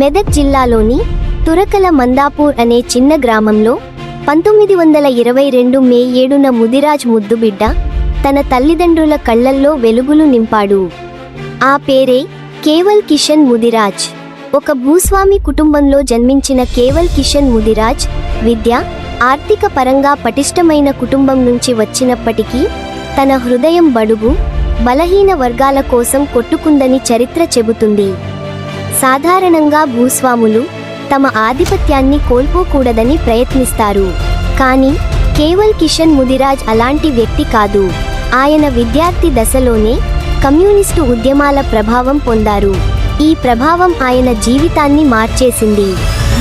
మెదక్ జిల్లాలోని తురకల మందాపూర్ అనే చిన్న గ్రామంలో పంతొమ్మిది వందల ఇరవై రెండు మే ఏడున ముదిరాజ్ ముద్దుబిడ్డ తన తల్లిదండ్రుల కళ్ళల్లో వెలుగులు నింపాడు. ఆ పేరే కేవల్ కిషన్ ముదిరాజ్. ఒక భూస్వామి కుటుంబంలో జన్మించిన కేవల్ కిషన్ ముదిరాజ్ విద్య ఆర్థిక పరంగా పటిష్టమైన కుటుంబం నుంచి వచ్చినప్పటికీ తన హృదయం బడుగు బలహీన వర్గాల కోసం కొట్టుకుందని చరిత్ర చెబుతుంది. సాధారణంగా భూస్వాములు తమ ఆధిపత్యాన్ని కోల్పోకూడదని ప్రయత్నిస్తారు. కానీ కేవల్ కిషన్ ముదిరాజ్ అలాంటి వ్యక్తి కాదు. ఆయన విద్యార్థి దశలోనే కమ్యూనిస్టు ఉద్యమాల ప్రభావం పొందారు. ఈ ప్రభావం ఆయన జీవితాన్ని మార్చేసింది.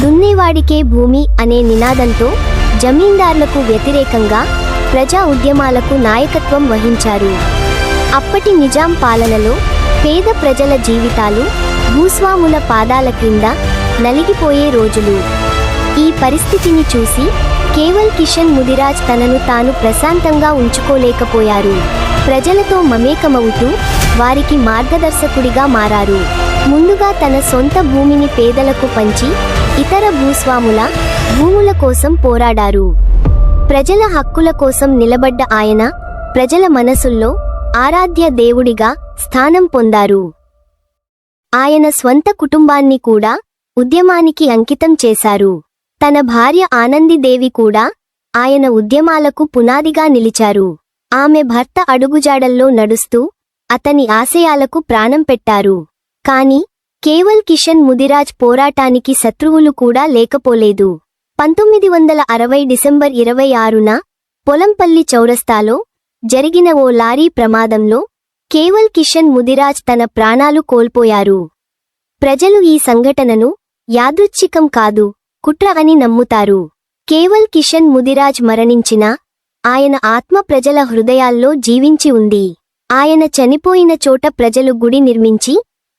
దున్నేవాడికే భూమి అనే నినాదంతో జమీందార్లకు వ్యతిరేకంగా ప్రజా ఉద్యమాలకు నాయకత్వం వహించారు. అప్పటి నిజాం పాలనలో పేద ప్రజల జీవితాలు భూస్వాముల పాదాల క్రింద నలిగిపోయే రోజులు. ఈ పరిస్థితిని చూసి కేవల్ కిషన్ ముదిరాజ్ తనను తాను ప్రశాంతంగా ఉంచుకోలేకపోయారు. ప్రజలతో మమేకమవుతూ వారికి మార్గదర్శకుడిగా మారారు. ముందుగా తన సొంత భూమిని పేదలకు పంచి ఇతర భూస్వాముల భూముల కోసం పోరాడారు. ప్రజల హక్కుల కోసం నిలబడ్డ ఆయన ప్రజల మనసుల్లో ఆరాధ్య దేవుడిగా స్థానం పొందారు. ఆయన స్వంత కుటుంబాన్ని కూడా ఉద్యమానికి అంకితం చేశారు. తన భార్య ఆనందిదేవి కూడా ఆయన ఉద్యమాలకు పునాదిగా నిలిచారు. ఆమె భర్త అడుగుజాడల్లో నడుస్తూ అతని ఆశయాలకు ప్రాణం పెట్టారు. కాని కేవల్ కిషన్ ముదిరాజ్ పోరాటానికి శత్రువులు కూడా లేకపోలేదు. పంతొమ్మిది వందల అరవై డిసెంబర్ ఇరవై ఆరున పొలంపల్లి చౌరస్తాలో జరిగిన ఓ లారీ ప్రమాదంలో కేవల్ కిషన్ ముదిరాజ్ తన ప్రాణాలు కోల్పోయారు. ప్రజలు ఈ సంఘటనను యాదృచ్ఛికం కాదు కుట్ర అని నమ్ముతారు. కేవల్ కిషన్ ముదిరాజ్ మరణించిన ఆయన ఆత్మ ప్రజల హృదయాల్లో జీవించి ఉంది. ఆయన చనిపోయిన చోట ప్రజలు గుడి నిర్మించి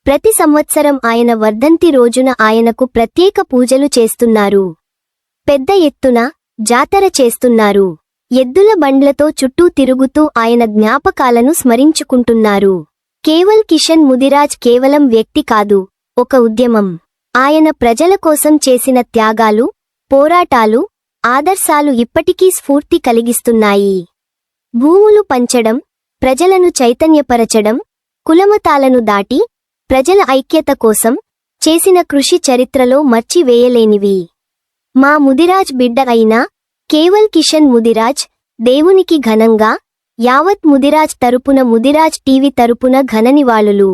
ప్రతి సంవత్సరం ఆయన వర్ధంతి రోజున ఆయనకు ప్రత్యేక పూజలు చేస్తున్నారు. పెద్ద ఎత్తున జాతర చేస్తున్నారు. ఎద్దుల బండ్లతో చుట్టూ తిరుగుతూ ఆయన జ్ఞాపకాలను స్మరించుకుంటున్నారు. కేవల్ కిషన్ ముదిరాజ్ కేవలం వ్యక్తి కాదు ఒక ఉద్యమం. ఆయన ప్రజల కోసం చేసిన త్యాగాలు పోరాటాలు ఆదర్శాలు ఇప్పటికీ స్ఫూర్తి కలిగిస్తున్నాయి. భూములు పంచడం ప్రజలను చైతన్యపరచడం కులమతాలను దాటి ప్రజల ఐక్యత కోసం చేసిన కృషి చరిత్రలో మర్చివేయలేనివి. మా ముదిరాజ్ బిడ్డ అయినా కేవల్ కిషన్ ముదిరాజ్ దేవునికి ఘనంగా యావత్ ముదిరాజ్ తరపున ముదిరాజ్ టీవీ తరపున ఘననివాళులు